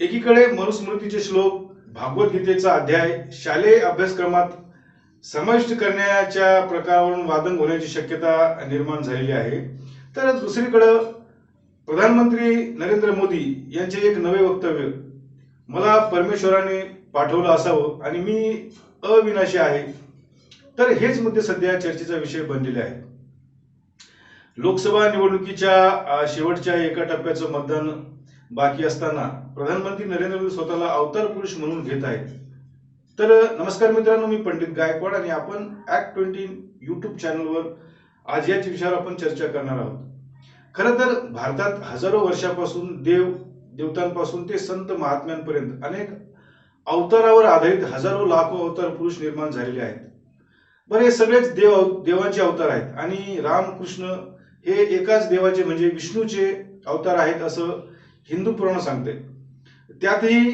एकीकडे मनुस्मृतीचे श्लोक भागवतगीतेचा अध्याय शालेय अभ्यासक्रमात समाविष्ट करण्याच्या प्रकारावरून वादन होण्याची शक्यता निर्माण झालेली आहे. तर दुसरीकडं प्रधानमंत्री नरेंद्र मोदी यांचे एक नवे वक्तव्य मला परमेश्वराने पाठवलं असावं आणि मी अविनाशी आहे. तर हेच मुद्दे सध्या चर्चेचा विषय बनलेले आहेत. लोकसभा निवडणुकीच्या शेवटच्या एका टप्प्याचं मतदान बाकी असताना प्रधानमंत्री नरेंद्र मोदी स्वतःला अवतार पुरुष म्हणून घेत आहेत. तर नमस्कार मित्रांनो मी पंडित गायकवाड आणि आपण ऍक्ट ट्वेंटी युट्यूब चॅनलवर आज याच विषयावर आपण चर्चा करणार आहोत. खरं तर भारतात हजारो वर्षापासून देव देवतांपासून ते संत महात्म्यांपर्यंत अनेक अवतारावर आधारित हजारो लाखो अवतार पुरुष निर्माण झालेले आहेत. बरं हे सगळेच देव देवाचे अवतार आहेत आणि रामकृष्ण हे एकाच देवाचे म्हणजे विष्णूचे अवतार आहेत असं हिंदू पुराण सांगते. त्यातही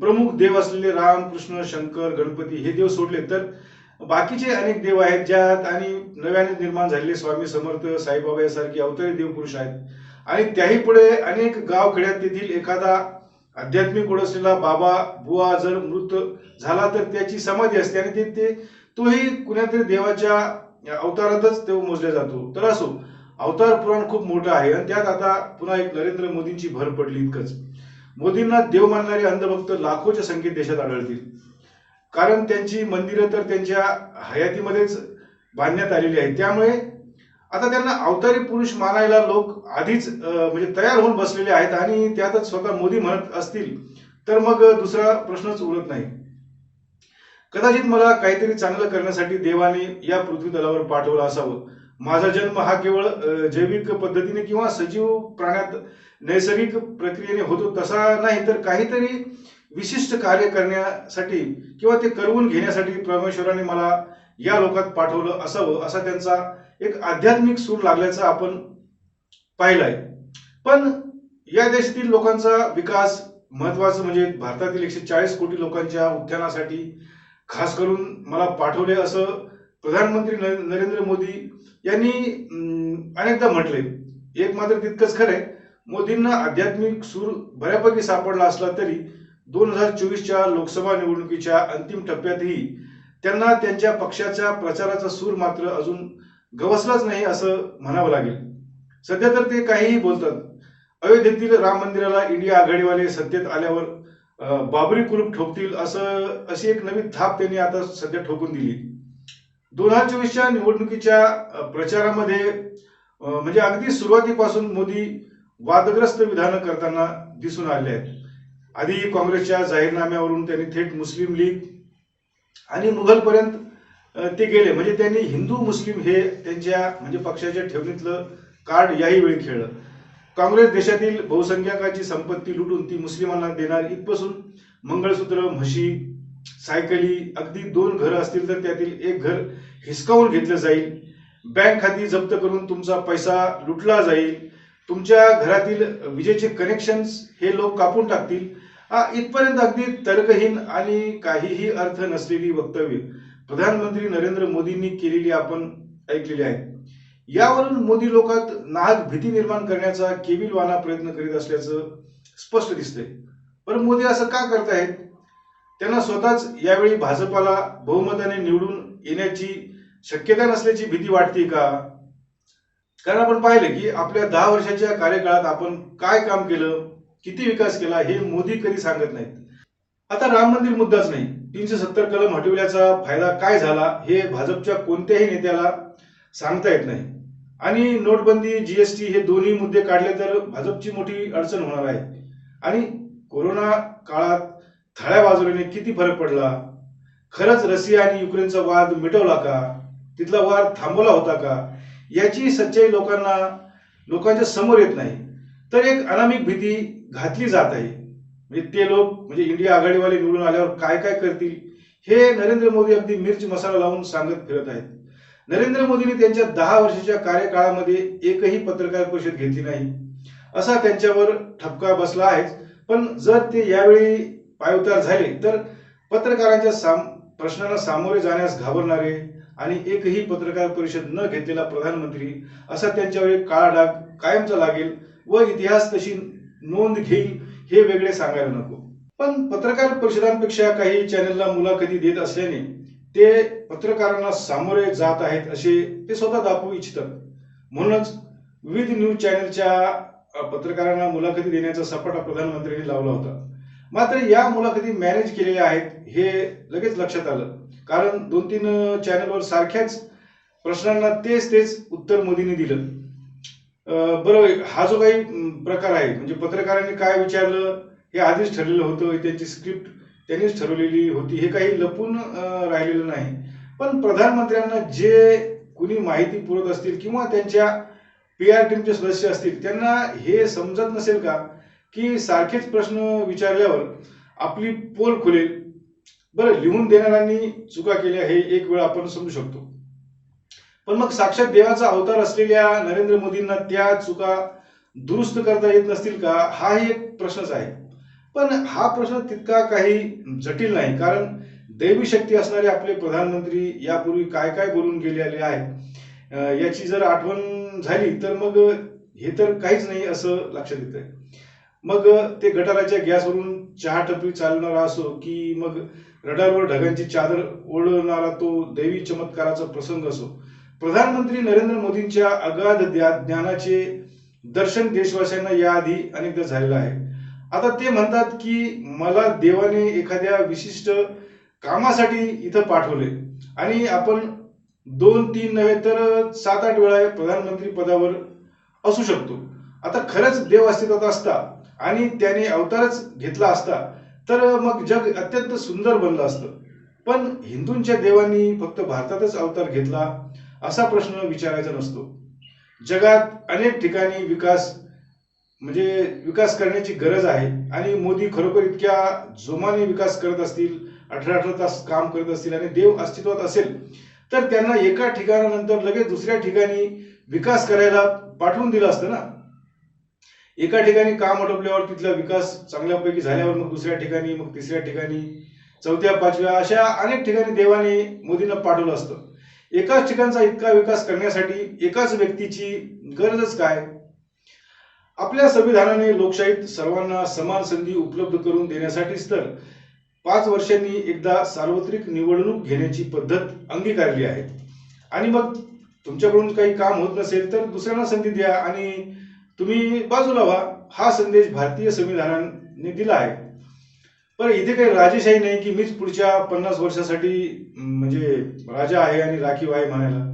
प्रमुख देव असलेले राम कृष्ण शंकर गणपती हे देव सोडले तर बाकीचे अनेक देव आहेत ज्यात आणि नव्याने निर्माण झालेले स्वामी समर्थ साईबाबा यासारखे अवतारी देवपुरुष आहेत. आणि त्याही पुढे अनेक गाव खेड्यात तेथील एखादा आध्यात्मिक ओढ असलेला बाबा बुवा जर मृत झाला तर त्याची समाधी असते आणि ते ते तोही कुण्यातरी देवाच्या अवतारातच तो मोजला जातो. तर असो अवतार पुराण खूप मोठं आहे आणि त्यात आता पुन्हा एक नरेंद्र मोदींची भर पडली इतकंच. मोदींना देव मानणारे अंधभक्त लाखोच्या संख्येत देशात आढळतील. कारण त्यांची मंदिरं तर त्यांच्या हयातीमध्येच बांधण्यात आलेली आहेत. त्यामुळे आता त्यांना अवतारी पुरुष मानायला लोक आधीच म्हणजे तयार होऊन बसलेले आहेत आणि त्यातच स्वतः मोदी म्हणत असतील तर मग दुसरा प्रश्नच उरत नाही. कदाचित मला काहीतरी चांगलं करण्यासाठी देवाने या पृथ्वी तलावर पाठवलं असावं. माझा जन्म हा केवळ जैविक पद्धतीने किंवा सजीव प्राण्यात नैसर्गिक प्रक्रियेने होतो तसा नाही तर काहीतरी विशिष्ट कार्य करण्यासाठी किंवा ते करवून घेण्यासाठी परमेश्वराने मला या लोकात पाठवलं असावं असा त्यांचा एक आध्यात्मिक सूर लागल्याचं आपण पाहिलंय. पण या देशातील लोकांचा विकास महत्वाचं म्हणजे भारतातील एकशे चाळीस कोटी लोकांच्या उत्थानासाठी खास करून मला पाठवले असं प्रधानमंत्री नरेंद्र मोदी यांनी अनेकदा म्हटले एक मात्र तितकंच खरंय मोदींना आध्यात्मिक सूर बऱ्यापैकी सापडला असला तरी दोन हजार चोवीसच्या लोकसभा निवडणुकीच्या अंतिम टप्प्यातही त्यांना त्यांच्या पक्षाच्या प्रचाराचा सूर मात्र अजून गवसलाच नाही असं म्हणावं लागेल. सध्या तर ते काहीही बोलतात. अयोध्येतील राम मंदिराला इंडिया आघाडीवाले सत्तेत आल्यावर बाबरी कुलूप ठोकतील असं अशी एक नवी थाप त्यांनी आता सध्या ठोकून दिली. दोन हजार चोवीसच्या निवडणुकीच्या प्रचारामध्ये म्हणजे अगदी सुरुवातीपासून मोदी वादग्रस्त विधानं करताना दिसून आले आहेत. आधी काँग्रेसच्या जाहीरनाम्यावरून त्यांनी थेट मुस्लिम लीग आणि मुघलपर्यंत ते गेले. म्हणजे त्यांनी हिंदू मुस्लिम हे त्यांच्या म्हणजे पक्षाच्या ठेवणीतलं कार्ड याही वेळी खेळलं. काँग्रेस देशातील बहुसंख्याकाची संपत्ती लुटून ती मुस्लिमांना देणार इथपासून मंगळसूत्र म्हशी सायकली अगदी दोन घरं असतील तर त्यातील एक घर हिसकावून घेतलं जाईल. बँक खाती जप्त करून तुमचा पैसा लुटला जाईल. तुमच्या घरातील विजेचे कनेक्शन्स हे लोक कापून टाकतील. इथपर्यंत अगदी तर्कहीन आणि काहीही अर्थ नसलेली वक्तव्य प्रधानमंत्री नरेंद्र मोदींनी केलेली आपण ऐकलेली आहे. यावरून मोदी लोकात नाहक भीती निर्माण करण्याचा केविलवाना प्रयत्न करीत असल्याचं स्पष्ट दिसतंय. पण मोदी असं का करतायत त्यांना स्वतःच यावेळी भाजपाला बहुमताने निवडून येण्याची शक्यता नसल्याची भीती वाटते का? कारण आपण पाहिलं की आपल्या दहा वर्षाच्या कार्यकाळात आपण काय काम केलं किती विकास केला हे मोदी कधी सांगत नाहीत. आता राम मंदिर मुद्दाच नाही. तीनशे सत्तर कलम हटवल्याचा फायदा काय झाला हे भाजपच्या कोणत्याही नेत्याला सांगता येत नाही. आणि नोटबंदी जीएसटी हे दोन्ही मुद्दे काढले तर भाजपची मोठी अडचण होणार आहे. आणि कोरोना काळात थाळ्या वाजवल्याने किती फरक पडला? खरंच रशिया आणि युक्रेनचा वाद मिटवला का? तिथला वाद थांबवला होता का? याची सच्चाई लोकांना लोकांच्या समोर येत नाही. तर एक अनामिक भीती घातली जात आहे. म्हणजे ते लोक म्हणजे इंडिया आघाडीवाले निवडून आल्यावर काय काय करतील हे नरेंद्र मोदी अगदी मिर्च मसाला लावून सांगत फिरत आहेत. नरेंद्र मोदींनी त्यांच्या दहा वर्षाच्या कार्यकाळामध्ये एकही पत्रकार परिषद घेतली नाही. असा त्यांच्यावर ठपका बसला आहेच. पण जर ते यावेळी पायउतार झाले तर पत्रकारांच्या साम प्रश्नांना सामोरे जाण्यास घाबरणारे आणि एकही पत्रकार परिषद न घेतलेला प्रधानमंत्री असा त्यांच्यावर एक काळा डाग कायमचा लागेल व इतिहास तशी नोंद घेईल हे वेगळे सांगायला नको. पण पत्रकार परिषदांपेक्षा काही चॅनलला मुलाखती देत असल्याने ते पत्रकारांना सामोरे जात आहेत असे ते स्वतः दाखवू इच्छितात. म्हणूनच विविध न्यूज चॅनलच्या पत्रकारांना मुलाखती देण्याचा सपाटा प्रधानमंत्र्यांनी लावला होता. मात्र या मुलाखती मॅनेज केलेल्या आहेत हे लगेच लक्षात आलं. कारण दोन तीन चॅनलवर सारख्याच प्रश्नांना तेच तेच उत्तर मोदींनी दिलं. बरं हा जो काही प्रकार आहे म्हणजे पत्रकारांनी काय विचारलं हे आधीच ठरलेलं होतं त्यांची स्क्रिप्ट त्यांनीच ठरवलेली होती हे काही लपून राहिलेलं नाही. पण प्रधानमंत्र्यांना जे कुणी माहिती पुरवत असतील किंवा त्यांच्या पी आर टीमचे सदस्य असतील त्यांना हे समजत नसेल का? की सारखेच प्रश्न विचारल्यावर आपली पोल खुलेल. बरं लिहून देणाऱ्यांनी चुका केल्या हे एक वेळ आपण समजू शकतो. पण मग साक्षात देवाचा अवतार असलेल्या नरेंद्र मोदींना त्या चुका दुरुस्त करता येत नसतील का? हाही एक प्रश्नच आहे. पण हा प्रश्न तितका काही जटिल नाही कारण दैवी शक्ती असणारे आपले प्रधानमंत्री यापूर्वी काय काय बोलून गेलेले आहेत याची जर आठवण झाली तर मग हे तर काहीच नाही असं लक्षात येत आहे मग ते गटाराच्या गॅसवरून चहा टपरी चालणारा असो की मग रडारवर ढगांची चादर ओढणारा तो दैवी चमत्काराचा प्रसंग असो. प्रधानमंत्री नरेंद्र मोदींच्या अगाध द्या- ज्ञानाचे दर्शन देशवासियांना याआधी अनेकदा झालेलं आहे. आता ते म्हणतात की मला देवाने एखाद्या विशिष्ट कामासाठी इथं पाठवले. आणि आपण दोन तीन नव्हे तर सात आठ वेळा प्रधानमंत्री पदावर असू शकतो. आता खरंच देव अस्तित्वात असता. आणि त्याने अवतारच घेतला असता तर मग जग अत्यंत सुंदर बनलं असतं. पण हिंदूंच्या देवांनी फक्त भारतातच अवतार घेतला असा प्रश्न विचारायचा नसतो. जगात अनेक ठिकाणी विकास म्हणजे विकास करण्याची गरज आहे आणि मोदी खरोखर इतक्या जोमाने विकास करत असतील अठरा अठरा तास काम करत असतील आणि देव अस्तित्वात असेल तर त्यांना एका ठिकाणानंतर लगेच दुसऱ्या ठिकाणी विकास करायला पाठवून दिलं असतं ना? एका ठिकाणी काम अडपल्यावर तिथला विकास चांगल्यापैकी झाल्यावर मग दुसऱ्या ठिकाणी मग तिसऱ्या ठिकाणी चौथ्या पाचव्या अशा अनेक ठिकाणी देवाने मोदींना पाठवलं असतं. एकाच ठिकाणचा इतका विकास करण्यासाठी एकाच व्यक्तीची गरजच काय? आपल्या संविधानाने लोकशाहीत सर्वांना समान संधी उपलब्ध करून देण्यासाठीच तर पाच वर्षांनी एकदा सार्वत्रिक निवडणूक घेण्याची पद्धत अंगीकारली आहे. आणि मग तुमच्याकडून काही काम होत नसेल तर दुसऱ्यांना संधी द्या आणि तुम्ही बाजूला व्हा हा संदेश भारतीय संविधानाने दिला आहे. पण इथे काही राजेशाही नाही की मीच पुढच्या पन्नास वर्षासाठी म्हणजे राजा आहे आणि राखीव आहे म्हणायला.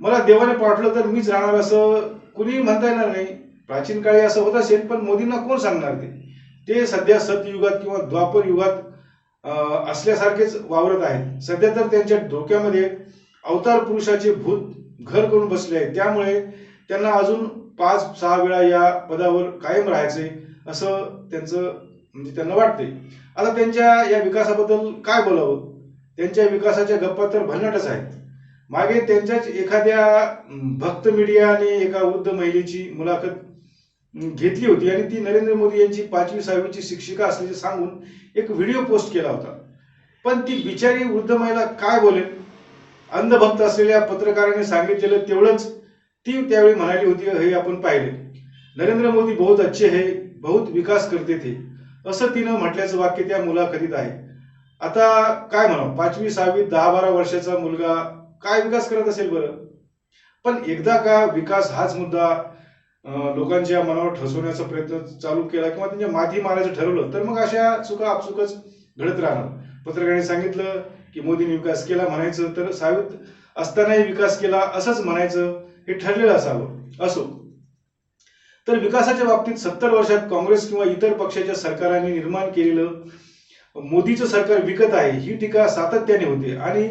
मला देवाने पाठलं तर मीच राहणार असं कुणीही म्हणता येणार नाही. प्राचीन काळी असं होत असेल पण मोदींना कोण सांगणार ते? ते सध्या सतयुगात किंवा द्वापर युगात असल्यासारखेच वावरत आहेत. सध्या तर त्यांच्या डोक्यामध्ये अवतार पुरुषाचे भूत घर करून बसले आहे त्यामुळे त्यांना अजून पाच सहा वेळा या पदावर कायम राहायचे असं त्यांचं म्हणजे त्यांना वाटते. आता त्यांच्या या विकासाबद्दल काय बोलावं? त्यांच्या विकासाच्या गप्पा तर भन्नाटच आहेत. मागे त्यांच्याच एखाद्या भक्त मीडियाने एका वृद्ध महिलेची मुलाखत घेतली होती आणि ती नरेंद्र मोदी यांची पाचवी सहावीची शिक्षिका असल्याचे सांगून एक व्हिडिओ पोस्ट केला होता. पण ती बिचारी वृद्ध महिला काय बोलेल? अंधभक्त असलेल्या पत्रकाराने सांगितलेलं तेवढंच ती त्यावेळी म्हणाली होती हे आपण पाहिले. नरेंद्र मोदी बहुत अच्छे है बहुत विकास करते थे. असं तिनं म्हटल्याचं वाक्य त्या मुलाखतीत आहे. आता काय म्हणावं? पाचवी सहावी दहा बारा वर्षाचा मुलगा काय विकास करत असेल बरं? पण एकदा का विकास हाच मुद्दा लोकांच्या मनावर ठसवण्याचा प्रयत्न चालू केला किंवा त्यांच्या माथी मारायचं ठरवलं तर मग अशा चुका आपचुकच घडत राहणार. पत्रकारांनी सांगितलं की मोदींनी विकास केला म्हणायचं तर सावित असतानाही विकास केला असंच म्हणायचं. हे ठरलेलं असावं. असो. तर विकासाच्या बाबतीत सत्तर वर्षात काँग्रेस किंवा इतर पक्षाच्या सरकारांनी निर्माण केलेलं मोदीचं सरकार विकत आहे ही टीका सातत्याने होते. आणि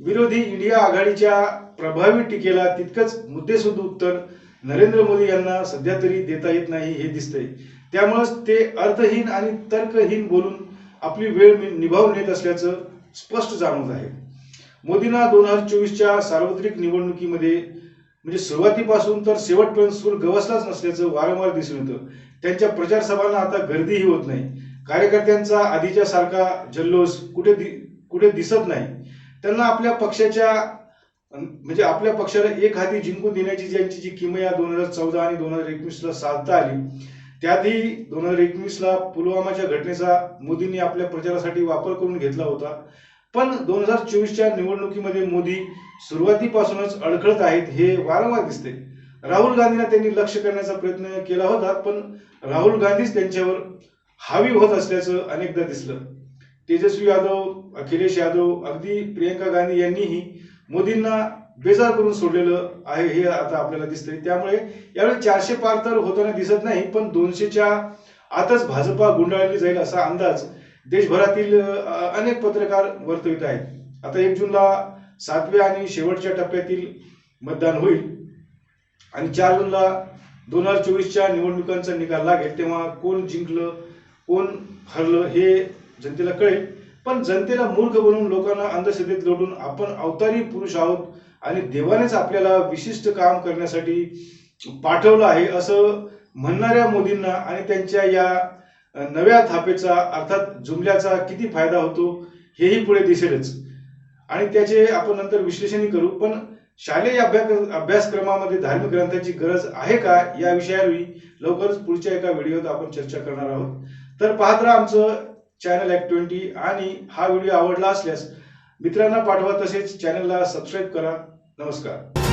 विरोधी इंडिया आघाडीच्या प्रभावी टीकेला तितकंच मुद्देसुद्ध उत्तर नरेंद्र मोदी यांना सध्या तरी देता येत नाही हे दिसतंय. त्यामुळेच ते अर्थहीन आणि तर्कहीन बोलून आपली वेळ निभावून नेत असल्याचं स्पष्ट जाणवत आहे. मोदींना दोन हजार चोवीसच्या सार्वत्रिक निवडणुकीमध्ये म्हणजे सुरुवातीपासून तर शेवटपर्यंत सूर गवसलाच नसल्याचं वारंवार दिसून येतं. त्यांच्या प्रचार सभांना आता गर्दीही होत नाही. कार्यकर्त्यांचा आधीच्या सारखा जल्लोष कुठे दि कुठे दिसत नाही. त्यांना आपल्या पक्षाच्या म्हणजे आपल्या पक्षाला एक हाती जिंकून देण्याची ज्यांची जी किमया दोन हजार चौदा आणि दोन हजार एकवीसला साधता आली त्यातही दोन हजार एकवीसला पुलवामाच्या घटनेचा मोदींनी आपल्या प्रचारासाठी वापर करून घेतला होता. पण दोन हजार चोवीसच्या निवडणुकीमध्ये मोदी सुरुवातीपासूनच अडखळत आहेत हे वारंवार दिसते. राहुल गांधींना त्यांनी लक्ष करण्याचा प्रयत्न केला होता पण राहुल गांधीच त्यांच्यावर हावी होत असल्याचं अनेकदा दिसलं. तेजस्वी यादव अखिलेश यादव अगदी प्रियंका गांधी यांनीही मोदींना बेजार करून सोडलेलं आहे हे आता आपल्याला दिसतंय. त्यामुळे यावेळी चारशे पार तर होताना दिसत नाही पण दोनशेच्या आतच भाजपा गुंडाळली जाईल असा अंदाज देशभरातील अनेक पत्रकार वर्तवित आहेत. आता एक जूनला सातव्या आणि शेवटच्या टप्प्यातील मतदान होईल. आणि चार जूनला दोन हजार चोवीसच्या निवडणुकांचा निकाल लागेल तेव्हा कोण जिंकलं कोण हरलं हे जनतेला कळेल. पण जनतेला मूर्ख बनवून लोकांना अंधश्रद्धेत लोटून आपण अवतारी पुरुष आहोत आणि देवानेच आपल्याला विशिष्ट काम करण्यासाठी पाठवलं आहे असं म्हणणाऱ्या मोदींना आणि त्यांच्या या नव्या थापेचा अर्थात जुमल्याचा किती फायदा होतो हेही पुढे दिसेलच. आणि त्याचे आपण नंतर विश्लेषणही करू पण शालेय अभ्यास अभ्यासक्रमामध्ये धार्मिक ग्रंथाची गरज आहे का या विषयावरही लवकरच पुढच्या एका व्हिडिओत आपण चर्चा करणार आहोत. तर पाहत राहा आमचं चॅनल ॲक्ट ट्वेंटी आणि हा व्हिडिओ आवडला असल्यास मित्रांना पाठवा तसेच चॅनलला सबस्क्राईब करा. नमस्कार.